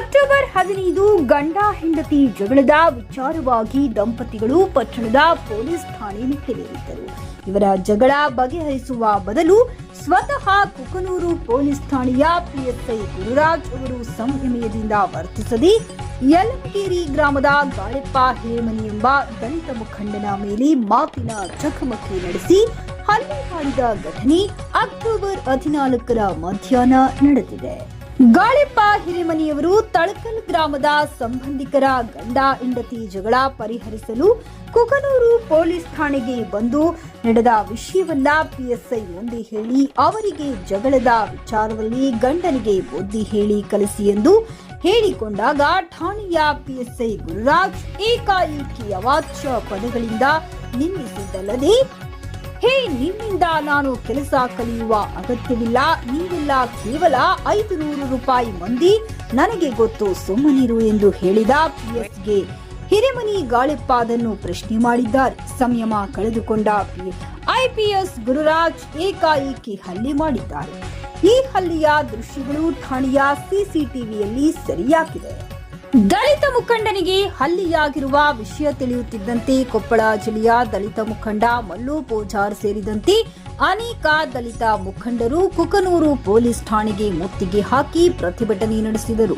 October ಹದಿನೈದು ಗಂಡ ಹೆಂಡತಿ ಜಗಳದ ವಿಚಾರವಾಗಿ ದಂಪತಿಗಳು ಪಟ್ಟಣದ ಪೊಲೀಸ್ ಠಾಣೆ ಮೆಟ್ಟಿಲೇರಿದ್ದರು ಇವರ ಜಗಳ ಬಗೆಹರಿಸುವ ಬದಲು ಸ್ವತಃ ಕುಕನೂರು ಪೊಲೀಸ್ ಠಾಣೆಯ ಪಿಎಸ್ಐ ಗುರುರಾಜ್ ಅವರು ಸಂಯಮಯದಿಂದ ವರ್ತಿಸದೆ ಯಲಮಗೇರಿ ಗ್ರಾಮದ ಗಾಳೆಪ್ಪ ಹೇಮನಿ ಎಂಬ ದಲಿತ ಮುಖಂಡನ ಮೇಲೆ ಮಾತಿನ ಚಕಮಕಿ ನಡೆಸಿ ಹಲ್ಲೆ ಮಾಡಿದ ಘಟನೆ ಅಕ್ಟೋಬರ್ ಹದಿನಾಲ್ಕರ ಮಧ್ಯಾಹ್ನ ನಡೆದಿದೆ. ಗಾಳಿಪ್ಪ ಹಿರೇಮನಿಯವರು ತಳಕಲ್ ಗ್ರಾಮದ ಸಂಬಂಧಿಕರ ಗಂಡ ಹೆಂಡತಿ ಜಗಳ ಪರಿಹರಿಸಲು ಕುಕನೂರು ಪೊಲೀಸ್ ಠಾಣೆಗೆ ಬಂದು ನಡೆದ ವಿಷಯವನ್ನ ಪಿಎಸ್ಐ ಮುಂದೆ ಹೇಳಿ ಅವರಿಗೆ ಜಗಳದ ವಿಚಾರದಲ್ಲಿ ಗಂಡನಿಗೆ ಬುದ್ಧಿ ಹೇಳಿ ಕಲಿಸಿ ಎಂದು ಹೇಳಿಕೊಂಡಾಗ ಠಾಣೆಯ ಪಿಎಸ್ಐ ಗುರುರಾಜ್ ಏಕಾಏಕಿ ಅವಾಚ್ಯ ಪದಗಳಿಂದ ನಿಂದಿಸಿದ್ದಲ್ಲದೆ ಹೇ, ನಿಮ್ಮಿಂದ ನಾನು ಕೆಲಸ ಕಲಿಯುವ ಅಗತ್ಯವಿಲ್ಲ. ನೀವೆಲ್ಲ ಕೇವಲ ಐದು ನೂರು ರೂಪಾಯಿ ಮಂದಿ. ನನಗೆ ಗೊತ್ತು, ಸುಮ್ಮನಿರು ಎಂದು ಹೇಳಿದ ಪಿಎಸ್ಗೆ ಹಿರೇಮನಿ ಗಾಳಿಪ್ಪ ಅದನ್ನು ಪ್ರಶ್ನೆ ಮಾಡಿದ್ದಾರೆ. ಸಂಯಮ ಕಳೆದುಕೊಂಡ ಐಪಿಎಸ್ ಗುರುರಾಜ್ ಏಕಾಏಕಿ ಹಲ್ಲೆ ಮಾಡಿದ್ದಾರೆ. ಈ ಹಲ್ಲೆಯ ದೃಶ್ಯಗಳು ಠಾಣೆಯ ಸಿಸಿಟಿವಿಯಲ್ಲಿ ಸೆರೆಯಾಗಿದೆ. ದಲಿತ ಮುಖಂಡನಿಗೆ ಹಲ್ಲಿಯಾಗಿರುವ ವಿಷಯ ತಿಳಿಯುತ್ತಿದ್ದಂತೆ ಕೊಪ್ಪಳ ಜಿಲ್ಲೆಯ ದಲಿತ ಮುಖಂಡ ಮಲ್ಲು ಪೂಜಾರ್ ಸೇರಿದಂತೆ ಅನೇಕ ದಲಿತ ಮುಖಂಡರು ಕುಕನೂರು ಪೊಲೀಸ್ ಠಾಣೆಗೆ ಮುತ್ತಿಗೆ ಹಾಕಿ ಪ್ರತಿಭಟನೆ ನಡೆಸಿದರು.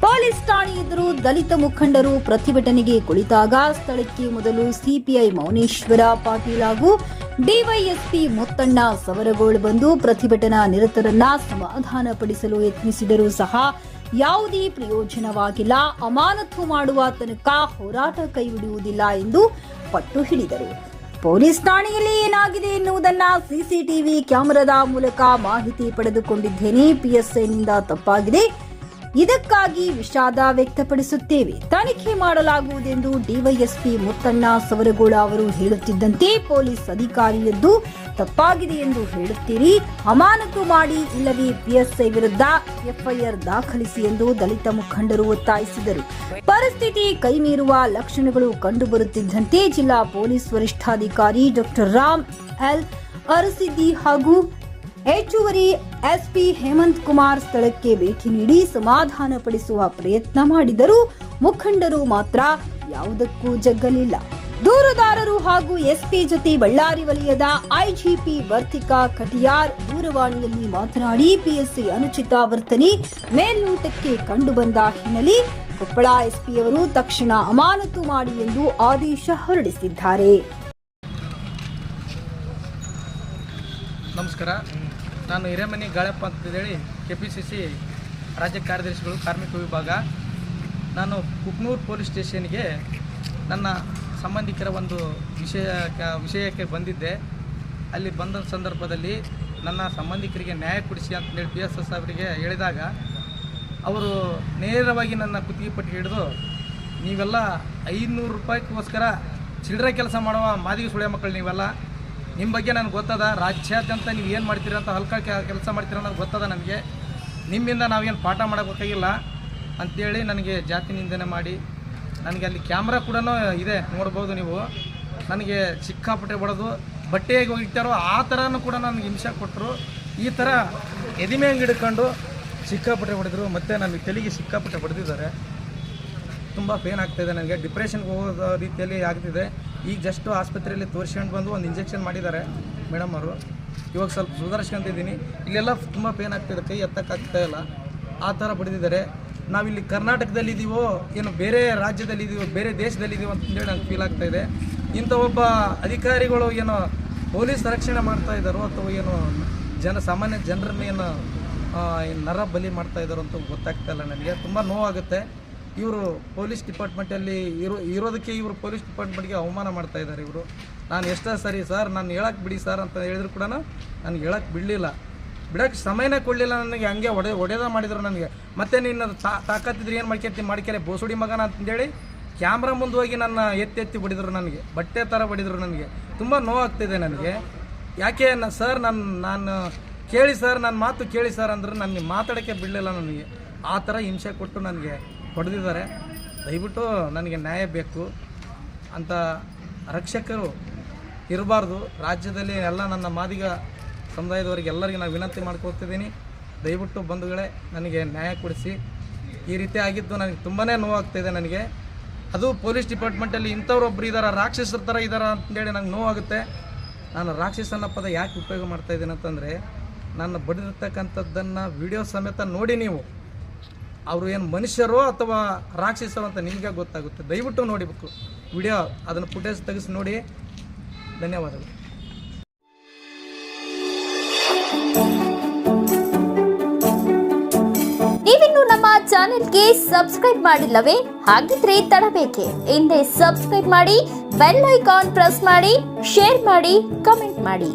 ಪೊಲೀಸ್ ಠಾಣೆ ಎದುರು ದಲಿತ ಮುಖಂಡರು ಪ್ರತಿಭಟನೆಗೆ ಕುಳಿತಾಗ ಸ್ಥಳಕ್ಕೆ ಮೊದಲು ಸಿಪಿಐ ಮೌನೇಶ್ವರ ಪಾಟೀಲ್ ಹಾಗೂ ಡಿವೈಎಸ್ಪಿ ಮುತ್ತಣ್ಣ ಸವರಗೋಳ್ ಬಂದು ಪ್ರತಿಭಟನಾ ನಿರತರನ್ನ ಸಮಾಧಾನಪಡಿಸಲು ಯತ್ನಿಸಿದರೂ ಸಹ ಯಾವುದೇ ಪ್ರಯೋಜನವಾಗಿಲ್ಲ. ಅಮಾನತು ಮಾಡುವ ತನಕ ಹೋರಾಟ ಕೈಬಿಡುವುದಿಲ್ಲ ಎಂದು ಪಟ್ಟು ಹಿಡಿದರು. ಪೊಲೀಸ್ ಠಾಣೆಯಲ್ಲಿ ಏನಾಗಿದೆ ಎನ್ನುವುದನ್ನ ಸಿಸಿಟಿವಿ ಕ್ಯಾಮೆರಾದ ಮೂಲಕ ಮಾಹಿತಿ ಪಡೆದುಕೊಂಡಿದ್ದೇನೆ. ಪಿಎಸ್ಐನಿಂದ ತಪ್ಪಾಗಿದೆ. ಇದಕ್ಕಾಗಿ ವಿಷಾದ ವ್ಯಕ್ತಪಡಿಸುತ್ತೇವೆ. ತನಿಖೆ ಮಾಡಲಾಗುವುದೆಂದು ಡಿವೈಎಸ್ಪಿ ಮುತ್ತಣ್ಣ ಸವರಗೋಳ ಅವರು ಹೇಳುತ್ತಿದ್ದಂತೆ ಪೊಲೀಸ್ ಅಧಿಕಾರಿಯದ್ದು ತಪ್ಪಾಗಿದೆ ಎಂದು ಹೇಳುತ್ತೀರಿ. ಅಮಾನತು ಮಾಡಿ ಇಲ್ಲವೇ ಪಿಎಸ್ಐ ವಿರುದ್ಧ ಎಫ್ಐಆರ್ ದಾಖಲಿಸಿ ಎಂದು ದಲಿತ ಮುಖಂಡರು ಒತ್ತಾಯಿಸಿದರು. ಪರಿಸ್ಥಿತಿ ಕೈಮೀರುವ ಲಕ್ಷಣಗಳು ಕಂಡುಬರುತ್ತಿದ್ದಂತೆ ಜಿಲ್ಲಾ ಪೊಲೀಸ್ ವರಿಷ್ಠಾಧಿಕಾರಿ ಡಾಕ್ಟರ್ ರಾಮ್ ಎಲ್ ಅರಸಿದ್ದಿ ಹಾಗೂ ಹೆಚ್ಚುವರಿ ಎಸ್ಪಿ ಹೇಮಂತ್ ಕುಮಾರ್ ಸ್ಥಳಕ್ಕೆ ಭೇಟಿ ನೀಡಿ ಸಮಾಧಾನಪಡಿಸುವ ಪ್ರಯತ್ನ ಮಾಡಿದರೂ ಮುಖಂಡರು ಮಾತ್ರ ಯಾವುದಕ್ಕೂ ಜಗ್ಗಲಿಲ್ಲ. ದೂರುದಾರರು ಹಾಗೂ ಎಸ್ಪಿ ಜೊತೆ ಬಳ್ಳಾರಿ ವಲಯದ ಐಜಿಪಿ ವರ್ತಿಕಾ ಕಟಿಯಾರ್ ದೂರವಾಣಿಯಲ್ಲಿ ಮಾತನಾಡಿ, ಪಿಎಸ್ಸಿ ಅನುಚಿತ ವರ್ತನೆ ಮೇಲ್ನೋಟಕ್ಕೆ ಕಂಡುಬಂದ ಹಿನ್ನೆಲೆ ಕೊಪ್ಪಳ ಎಸ್ಪಿಯವರು ತಕ್ಷಣ ಅಮಾನತು ಮಾಡಿ ಎಂದು ಆದೇಶ ಹೊರಡಿಸಿದ್ದಾರೆ. ನಮಸ್ಕಾರ. ನಾನು ಹಿರೇಮನಿ ಗಾಳಪ್ಪ ಅಂತಂದೇಳಿ ಕೆ ಪಿ ಸಿ ಸಿ ರಾಜ್ಯ ಕಾರ್ಯದರ್ಶಿಗಳು, ಕಾರ್ಮಿಕ ವಿಭಾಗ. ನಾನು ಕುಕ್ನೂರು ಪೊಲೀಸ್ ಸ್ಟೇಷನ್ಗೆ ನನ್ನ ಸಂಬಂಧಿಕರ ಒಂದು ವಿಷಯ ವಿಷಯಕ್ಕೆ ಬಂದಿದ್ದೆ. ಅಲ್ಲಿ ಬಂದ ಸಂದರ್ಭದಲ್ಲಿ ನನ್ನ ಸಂಬಂಧಿಕರಿಗೆ ನ್ಯಾಯ ಕೊಡಿಸಿ ಅಂತೇಳಿ ಪಿ ಎಸ್ ಎಸ್ ಅವರಿಗೆ ಹೇಳಿದಾಗ ಅವರು ನೇರವಾಗಿ ನನ್ನ ಕುತ್ತಿಗೆ ಪಟ್ಟಿ ಹಿಡಿದು, ನೀವೆಲ್ಲ ಐನೂರು ರೂಪಾಯಿಗೋಸ್ಕರ ಚಿಲ್ಲರೆ ಕೆಲಸ ಮಾಡುವ ಮಾದಿಗೆ ಸುಳ್ಯ ಮಕ್ಕಳು ನೀವೆಲ್ಲ ನಿಮ್ಮ ಬಗ್ಗೆ ನನಗೆ ಗೊತ್ತದ? ರಾಜ್ಯಾದ್ಯಂತ ನೀವು ಏನು ಮಾಡ್ತೀರ ಅಂತ ಹಲ್ಕ ಕೆಲಸ ಮಾಡ್ತೀರ ಅನ್ನೋದು ಗೊತ್ತದ ನನಗೆ ನಿಮ್ಮಿಂದ ನಾವೇನು ಪಾಠ ಮಾಡೋಕ್ಕಾಗಿಲ್ಲ ಅಂಥೇಳಿ ನನಗೆ ಜಾತಿ ನಿಂದನೆ ಮಾಡಿ, ನನಗೆ ಅಲ್ಲಿ ಕ್ಯಾಮ್ರಾ ಕೂಡ ಇದೆ, ನೋಡ್ಬೋದು ನೀವು. ನನಗೆ ಸಿಕ್ಕಾಪಟ್ಟೆ ಬಡದು. ಬಟ್ಟೆ ಹೇಗೆ ಹೋಗಿರ್ತಾರೋ ಆ ಥರನೂ ಕೂಡ ನನಗೆ ಹಿಂಸೆ ಕೊಟ್ಟರು ಈ ಥರ ಎದಿಮೆ ಹಂಗೆ ಹಿಡ್ಕೊಂಡು ಸಿಕ್ಕಾಪಟ್ಟೆ ಹೊಡೆದ್ರು ಮತ್ತು ನನಗೆ ತೆಲಿಗೆ ಸಿಕ್ಕಾಪಟ್ಟೆ ಹೊಡೆದಿದ್ದಾರೆ ತುಂಬ ಪೇನ್ ಆಗ್ತಾಯಿದೆ ನನಗೆ. ಡಿಪ್ರೆಷನ್ಗೆ ಹೋಗೋ ರೀತಿಯಲ್ಲಿ ಆಗ್ತಿದೆ. ಈಗ ಜಸ್ಟ್ ಆಸ್ಪತ್ರೆಯಲ್ಲಿ ತೋರಿಸ್ಕೊಂಡು ಬಂದು ಒಂದು ಇಂಜೆಕ್ಷನ್ ಮಾಡಿದ್ದಾರೆ ಮೇಡಮ್ ಅವರು. ಇವಾಗ ಸ್ವಲ್ಪ ಸುಧಾರಿಸ್ಕೊಂತಿದ್ದೀನಿ. ಇಲ್ಲೆಲ್ಲ ತುಂಬ ಪೇನ್ ಆಗ್ತಿದೆ ಕೈ ಎತ್ತಕ್ಕಾಗ್ತಾ ಇಲ್ಲ. ಆ ಥರ ಬಡಿದಿದ್ದಾರೆ. ನಾವಿಲ್ಲಿ ಕರ್ನಾಟಕದಲ್ಲಿದ್ದೀವೋ ಏನು ಬೇರೆ ರಾಜ್ಯದಲ್ಲಿದ್ದೀವೋ ಬೇರೆ ದೇಶದಲ್ಲಿದ್ದೀವೋ ಅಂತಂದೇಳಿ ನಂಗೆ ಫೀಲ್ ಆಗ್ತಾ ಇದೆ. ಇಂಥ ಒಬ್ಬ ಅಧಿಕಾರಿಗಳು ಏನೋ ಪೊಲೀಸ್ ರಕ್ಷಣೆ ಮಾಡ್ತಾ ಇದ್ದಾರೋ ಅಥವಾ ಏನು ಜನ ಸಾಮಾನ್ಯ ಜನರನ್ನ ಏನು ಆ, ಏನ್ ನರ ಬಲಿ ಮಾಡ್ತಾ ಇದ್ದಾರೋ ಅಂತ ಗೊತ್ತಾಗ್ತಾ ಇಲ್ಲ ನನಗೆ. ತುಂಬ ನೋವಾಗುತ್ತೆ. ಇವರು ಪೊಲೀಸ್ ಡಿಪಾರ್ಟ್ಮೆಂಟಲ್ಲಿ ಇರೋ ಇರೋದಕ್ಕೆ ಇವರು ಪೊಲೀಸ್ ಡಿಪಾರ್ಟ್ಮೆಂಟ್ಗೆ ಅವಮಾನ ಮಾಡ್ತಾ ಇದ್ದಾರೆ ಇವರು. ನಾನು ಎಷ್ಟೋ ಸರಿ, ಸರ್, ನಾನು ಹೇಳಕ್ಕೆ ಬಿಡಿ, ಸರ್, ಅಂತ ಹೇಳಿದ್ರು ಕೂಡ ನನಗೆ ಹೇಳಕ್ಕೆ ಬಿಡಲಿಲ್ಲ. ಬಿಡೋಕ್ಕೆ ಸಮಯನೇ ಕೊಡಲಿಲ್ಲ ನನಗೆ, ಹಂಗೆ ಒಡೆ ಒಡೆದ ಮಾಡಿದರು ನನಗೆ. ಮತ್ತೆ ನೀನು ತಾ, ತಾಕತ್ತಿದ್ರೆ ಏನು ಮಾಡ್ಕೊತಿ ಮಾಡ್ಕೆರೆ ಬೋಸುಡಿ ಮಗನ ಅಂತಂದೇಳಿ ಕ್ಯಾಮ್ರಾ ಮುಂದೆ ಹೋಗಿ ನನ್ನ ಎತ್ತಿ ಎತ್ತಿ ಹೊಡಿದ್ರು ನನಗೆ. ಬಟ್ಟೆ ಥರ ಬಡಿದ್ರು ನನಗೆ. ತುಂಬ ನೋವಾಗ್ತಿದೆ ನನಗೆ. ಯಾಕೆ ನ, ಸರ್ ನನ್ನ ನಾನು ಕೇಳಿ, ಸರ್ ನನ್ನ ಮಾತು ಕೇಳಿ, ಸರ್, ಅಂದ್ರೆ ನನಗೆ ಮಾತಾಡೋಕ್ಕೆ ಬಿಡಲಿಲ್ಲ ನನಗೆ. ಆ ಥರ ಹಿಂಸೆ ಕೊಟ್ಟು ನನಗೆ. ಹೊಡೆದಿದ್ದಾರೆ. ದಯವಿಟ್ಟು ನನಗೆ ನ್ಯಾಯ ಬೇಕು ಅಂತ ರಕ್ಷಕರು ಇರಬಾರ್ದು. ರಾಜ್ಯದಲ್ಲಿ ಎಲ್ಲ ನನ್ನ ಮಾದಿಗ ಸಮುದಾಯದವರಿಗೆ ಎಲ್ಲರಿಗೆ ನಾನು ವಿನಂತಿ ಮಾಡ್ಕೊಳ್ತಿದ್ದೀನಿ. ದಯವಿಟ್ಟು ಬಂಧುಗಳೇ, ನನಗೆ ನ್ಯಾಯ ಕೊಡಿಸಿ. ಈ ರೀತಿ ಆಗಿದ್ದು ನನಗೆ ತುಂಬಾ ನೋವಾಗ್ತಾಯಿದೆ ನನಗೆ. ಅದು ಪೊಲೀಸ್ ಡಿಪಾರ್ಟ್ಮೆಂಟಲ್ಲಿ ಒಬ್ಬರು ಇದ್ದಾರೆ ರಾಕ್ಷಸರ ಥರ ಇದ್ದಾರೆ ಅಂತೇಳಿ ನಂಗೆ ನೋವಾಗುತ್ತೆ. ನಾನು ರಾಕ್ಷಸನ ಪದ ಯಾಕೆ ಉಪಯೋಗ ಮಾಡ್ತಾಯಿದ್ದೀನಿ ಅಂತಂದರೆ ನಾನು ಬಡಿದಿರ್ತಕ್ಕಂಥದ್ದನ್ನು ವಿಡಿಯೋ ಸಮೇತ ನೋಡಿ ನೀವು. ಅವರು ಏನು ಮನುಷ್ಯರೋ ಅಥವಾ ರಾಕ್ಷಸರೋ ಅಂತ ನಿಮಗೆ ಗೊತ್ತಾಗುತ್ತೆ. ದಯವಿಟ್ಟು ನೋಡಿಬೇಕು. ವಿಡಿಯೋ ಅದನ್ನು ಫುಟೇಜ್ ತೆಗೆಸಿ ನೋಡಿ. ಧನ್ಯವಾದಗಳು. ನೀವಿನ್ನು ನಮ್ಮ ಚಾನೆಲ್ಗೆ ಸಬ್ಸ್ಕ್ರೈಬ್ ಮಾಡಿಲ್ಲವೇ? ಹಾಗಿದ್ರೆ ತಡಬೇಕೆ. ಹಿಂದೆ ಸಬ್ಸ್ಕ್ರೈಬ್ ಮಾಡಿ, ಬೆಲ್ ಐಕಾನ್ ಪ್ರೆಸ್ ಮಾಡಿ, ಶೇರ್ ಮಾಡಿ, ಕಮೆಂಟ್ ಮಾಡಿ.